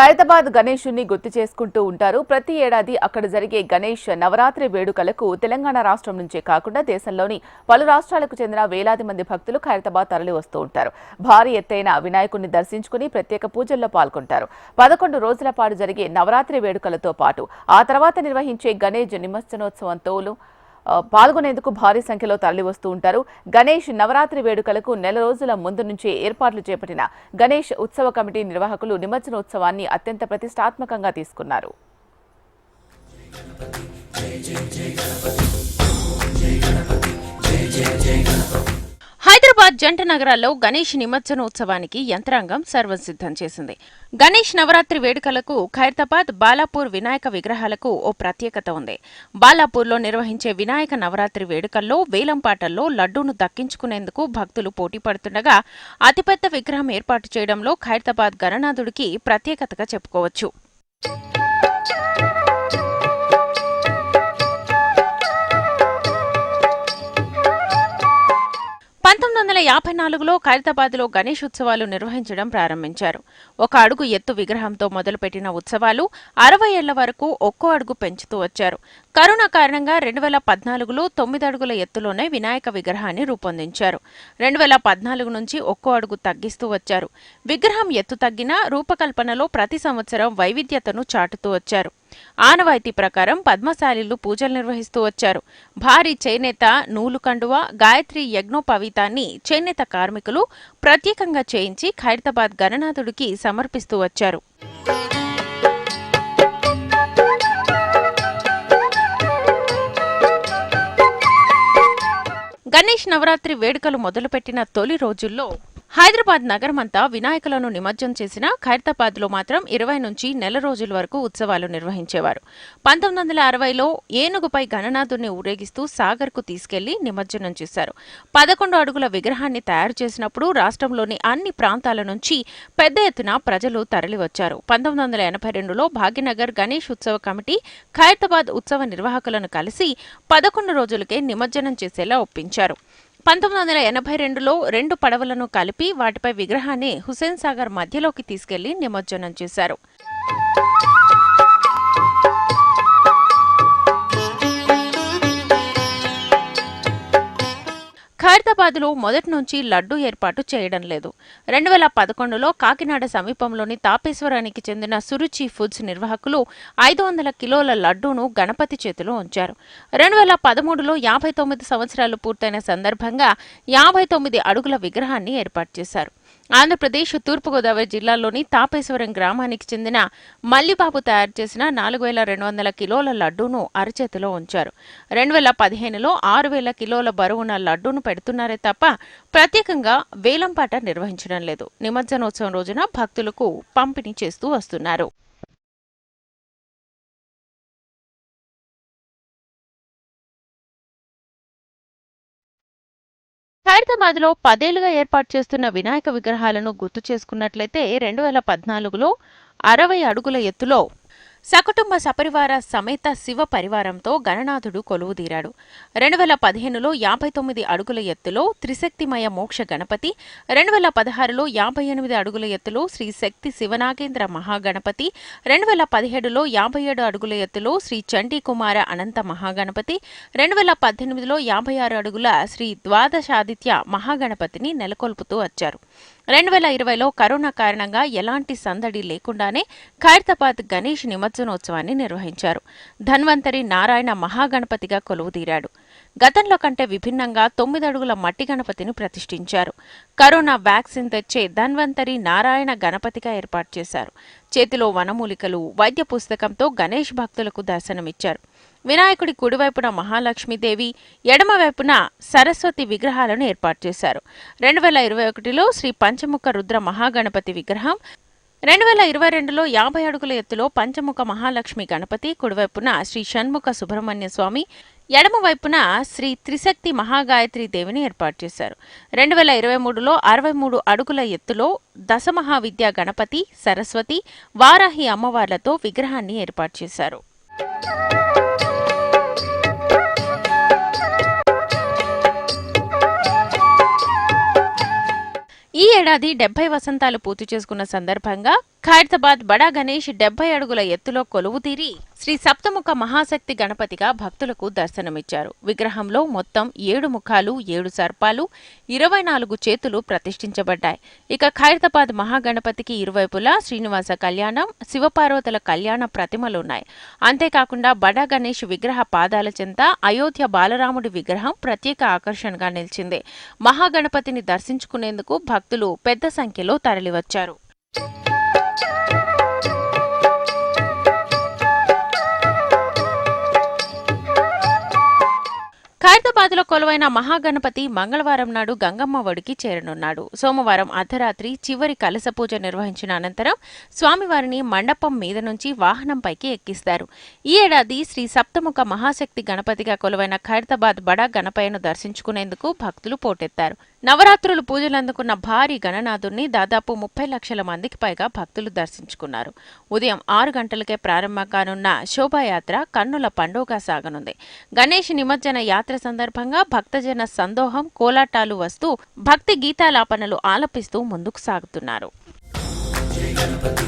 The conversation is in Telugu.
ఖైరతాబాద్ గణేశుని గుర్తు చేసుకుంటూ ఉంటారు. ప్రతి ఏడాది అక్కడ జరిగే గణేష్ నవరాత్రి వేడుకలకు తెలంగాణ రాష్ట్రం నుంచే కాకుండా దేశంలోని పలు రాష్ట్రాలకు చెందిన వేలాది మంది భక్తులు ఖైరతాబాద్ తరలి వస్తూ ఉంటారు. భారీ ఎత్తైన వినాయకుడిని దర్శించుకుని ప్రత్యేక పూజల్లో పాల్గొంటారు. పదకొండు రోజుల పాటు జరిగే నవరాత్రి వేడుకలతో పాటు ఆ తర్వాత నిర్వహించే గణేష్ నిమజ్జనోత్సవంతోలు పాల్గొనేందుకు భారీ సంఖ్యలో తరలివస్తూ ఉంటారు. గణేష్ నవరాత్రి వేడుకలకు నెల రోజుల ముందు నుంచే ఏర్పాట్లు చేపట్టిన గణేష్ ఉత్సవ కమిటీ నిర్వాహకులు నిమజ్జనోత్సవాన్ని అత్యంత ప్రతిష్టాత్మకంగా తీసుకున్నారు. జంట నగరాల్లో గణేష్ నిమజ్జనోత్సవానికి యంత్రాంగం సర్వం సిద్ధం చేసింది. గణేష్ నవరాత్రి వేడుకలకు ఖైరతాబాద్ బాలాపూర్ వినాయక విగ్రహాలకు ఓ ప్రత్యేకత ఉంది. బాలాపూర్లో నిర్వహించే వినాయక నవరాత్రి వేడుకల్లో వేలంపాటల్లో లడ్డూను దక్కించుకునేందుకు భక్తులు పోటీ పడుతుండగా అతిపెద్ద విగ్రహం ఏర్పాటు చేయడంలో ఖైరతాబాద్ గణనాథుడికి ప్రత్యేకతగా చెప్పుకోవచ్చు. వందల యాభై నాలుగులో ఖైరతాబాద్లో గణేష్ ఉత్సవాలు నిర్వహించడం ప్రారంభించారు. ఒక అడుగు ఎత్తు విగ్రహంతో మొదలుపెట్టిన ఉత్సవాలు అరవై ఏళ్ళ వరకు ఒక్కో అడుగు పెంచుతూ వచ్చారు. కరోనా కారణంగా రెండు వేల పద్నాలుగులో తొమ్మిది అడుగుల ఎత్తులోనే వినాయక విగ్రహాన్ని రూపొందించారు. రెండు వేల పద్నాలుగు నుంచి ఒక్కో అడుగు తగ్గిస్తూ వచ్చారు. విగ్రహం ఎత్తు తగ్గినా రూపకల్పనలో ప్రతి సంవత్సరం వైవిధ్యతను చాటుతూ వచ్చారు. ఆనవాయితీ ప్రకారం పద్మశాలిలు పూజలు నిర్వహిస్తూ వచ్చారు. భారీ చేనేత నూలు కండువ గాయత్రి యజ్ఞోపవీతాన్ని చేనేత కార్మికులు ప్రత్యేకంగా చేయించి ఖైరతాబాద్ గణనాథుడికి సమర్పిస్తూ వచ్చారు. గణేష్ నవరాత్రి వేడుకలు మొదలుపెట్టిన తొలి రోజుల్లో హైదరాబాద్ నగరమంతా వినాయకులను నిమజ్జనం చేసిన ఖైరతాబాద్లో మాత్రం ఇరవై నుంచి నెల రోజుల వరకు ఉత్సవాలు నిర్వహించేవారు. పంతొమ్మిది వందల అరవైలో ఏనుగుపై గణనాథుడిని ఊరేగిస్తూ సాగర్కు తీసుకెళ్ళి నిమజ్జనం చేశారు. పదకొండు అడుగుల విగ్రహాన్ని తయారు చేసినప్పుడు రాష్ట్రంలోని అన్ని ప్రాంతాల నుంచి పెద్ద ఎత్తున ప్రజలు తరలివచ్చారు. పంతొమ్మిది వందల ఎనభై రెండులో భాగ్యనగర్ గణేష్ ఉత్సవ కమిటీ ఖైరతాబాద్ ఉత్సవ నిర్వాహకులను కలిసి పదకొండు రోజులకే నిమజ్జనం చేసేలా ఒప్పించారు. పంతొమ్మిది వందల ఎనభై రెండులో రెండు పడవలను కలిపి వాటిపై విగ్రహాన్ని హుసేన్ సాగర్ మధ్యలోకి తీసుకెళ్ళి నిమజ్జనం చేశారు. ఖైరతాబాద్లో మొదటి నుంచి లడ్డు ఏర్పాటు చేయడం లేదు. రెండు వేల పదకొండులో కాకినాడ సమీపంలోని తాపేశ్వరానికి చెందిన సురుచి ఫుడ్స్ నిర్వాహకులు ఐదు వందల కిలోల లడ్డూను గణపతి చేతిలో ఉంచారు. రెండు వేల పదమూడులో యాభై తొమ్మిది సంవత్సరాలు పూర్తయిన సందర్భంగా యాభై తొమ్మిది అడుగుల విగ్రహాన్ని ఏర్పాటు చేశారు. ఆంధ్రప్రదేశ్ తూర్పుగోదావరి జిల్లాలోని తాపేశ్వరం గ్రామానికి చెందిన మల్లిబాబు తయారు చేసిన నాలుగు వేల రెండు వందల కిలోల లడ్డూను అరచేతిలో ఉంచారు. రెండు వేల పదిహేనులో ఆరు వేల కిలోల బరువున లడ్డూను పెడుతున్నారే తప్ప ప్రత్యేకంగా వేలంపాట నిర్వహించడం లేదు. నిమజ్జనోత్సవం రోజున భక్తులకు పంపిణీ చేస్తూ వస్తున్నారు. ఖైరతాబాద్ పదేళ్ళుగా ఏర్పాటు చేస్తున్న వినాయక విగ్రహాలను గుర్తు చేసుకున్నట్లయితే రెండు వేల పద్నాలుగులో అరవై అడుగుల ఎత్తులో సకుటుంబ సపరివార సమేత శివ పరివారంతో గణనాథుడు కొలువుదీరాడు రెండు వేల పదిహేనులో యాభై తొమ్మిది అడుగుల ఎత్తులో త్రిశక్తిమయ మోక్ష గణపతి రెండు వేల పదహారులో యాభై ఎనిమిది అడుగుల ఎత్తులో శ్రీ శక్తి శివనాగేంద్ర మహాగణపతి రెండు వేల పదిహేడులో యాభై ఏడు అడుగుల ఎత్తులో శ్రీ చండీ కుమార అనంత మహాగణపతి రెండు వేల పద్దెనిమిదిలో యాభై ఆరు అడుగుల శ్రీ ద్వాదశాదిత్య మహాగణపతిని నెలకొల్పుతూ వచ్చారు. రెండు వేల ఇరవైలో కరోనా కారణంగా ఎలాంటి సందడి లేకుండానే ఖైరతాబాద్ గణేష్ నిమజ్జనోత్సవాన్ని నిర్వహించారు. ధన్వంతరి నారాయణ మహాగణపతిగా కొలువుదీరాడు. గతంలో కంటే విభిన్నంగా తొమ్మిది అడుగుల మట్టి గణపతిని ప్రతిష్ఠించారు. కరోనా వ్యాక్సిన్ తెచ్చే ధన్వంతరి నారాయణ గణపతిగా ఏర్పాటు చేశారు. చేతిలో వనమూలికలు వైద్య పుస్తకంతో గణేష్ భక్తులకు దర్శనమిచ్చారు. వినాయకుడి కుడివైపున మహాలక్ష్మీదేవి ఎడమవైపున సరస్వతి విగ్రహాలను ఏర్పాటు చేశారు. రెండు వేల ఇరవై ఒకటిలో శ్రీ పంచముఖ రుద్ర మహాగణపతి విగ్రహం రెండు వేల ఇరవై రెండులో యాభై అడుగుల ఎత్తులో పంచముఖ మహాలక్ష్మి గణపతి కుడివైపున శ్రీ షణ్ముఖ సుబ్రహ్మణ్య స్వామి ఎడమ వైపున శ్రీ త్రిశక్తి మహాగాయత్రి దేవిని ఏర్పాటు చేశారు. రెండు వేల ఇరవై మూడులో అరవై మూడు అడుగుల ఎత్తులో దశమహావిద్యా గణపతి సరస్వతి వారాహి అమ్మవార్లతో విగ్రహాన్ని ఏర్పాటు చేశారు. ఏడాది డెబ్బై వసంతాలు పూర్తి చేసుకున్న సందర్భంగా ఖైరతాబాద్ బడా గణేష్ డెబ్బై అడుగుల ఎత్తులో కొలువుతీరి శ్రీ సప్తముఖ మహాశక్తి గణపతిగా భక్తులకు దర్శనమిచ్చారు. విగ్రహంలో మొత్తం ఏడు ముఖాలు ఏడు సర్పాలు ఇరవై నాలుగు చేతులు ప్రతిష్ఠించబడ్డాయి. ఇక ఖైరతాబాద్ మహాగణపతికి ఇరువైపులా శ్రీనివాస కళ్యాణం శివపార్వతుల కళ్యాణ ప్రతిమలున్నాయి. అంతేకాకుండా బడా గణేష్ విగ్రహ పాదాల చెంత అయోధ్య బాలరాముడి విగ్రహం ప్రత్యేక ఆకర్షణగా నిలిచింది. మహాగణపతిని దర్శించుకునేందుకు భక్తులు పెద్ద సంఖ్యలో తరలివచ్చారు. హైదరాబాద్లో కొలువైన మహాగణపతి మంగళవారం నాడు గంగమ్మ ఒడికి చేరనున్నాడు. సోమవారం అర్ధరాత్రి చివరి కలస పూజ నిర్వహించిన అనంతరం స్వామివారిని మండపం మీద నుంచి వాహనంపైకి ఎక్కిస్తారు. ఈ ఏడాది శ్రీ సప్తముఖ మహాశక్తి గణపతిగా కొలువైన ఖైరతాబాద్ బడా గణపయ్యను దర్శించుకునేందుకు భక్తులు పోటెత్తారు. నవరాత్రులు పూజలు అందుకున్న భారీ గణనాథుణ్ణి దాదాపు ముప్పై లక్షల మందికి పైగా భక్తులు దర్శించుకున్నారు. ఉదయం ఆరు గంటలకే ప్రారంభం కానున్న శోభాయాత్ర కన్నుల పండుగ సాగనుంది. గణేష్ నిమజ్జన యాత్ర సందర్భంగా భక్తజన సందోహం కోలాటాలు వస్తూ భక్తి గీతాలాపనలు ఆలపిస్తూ ముందుకు సాగుతున్నారు. గణపతి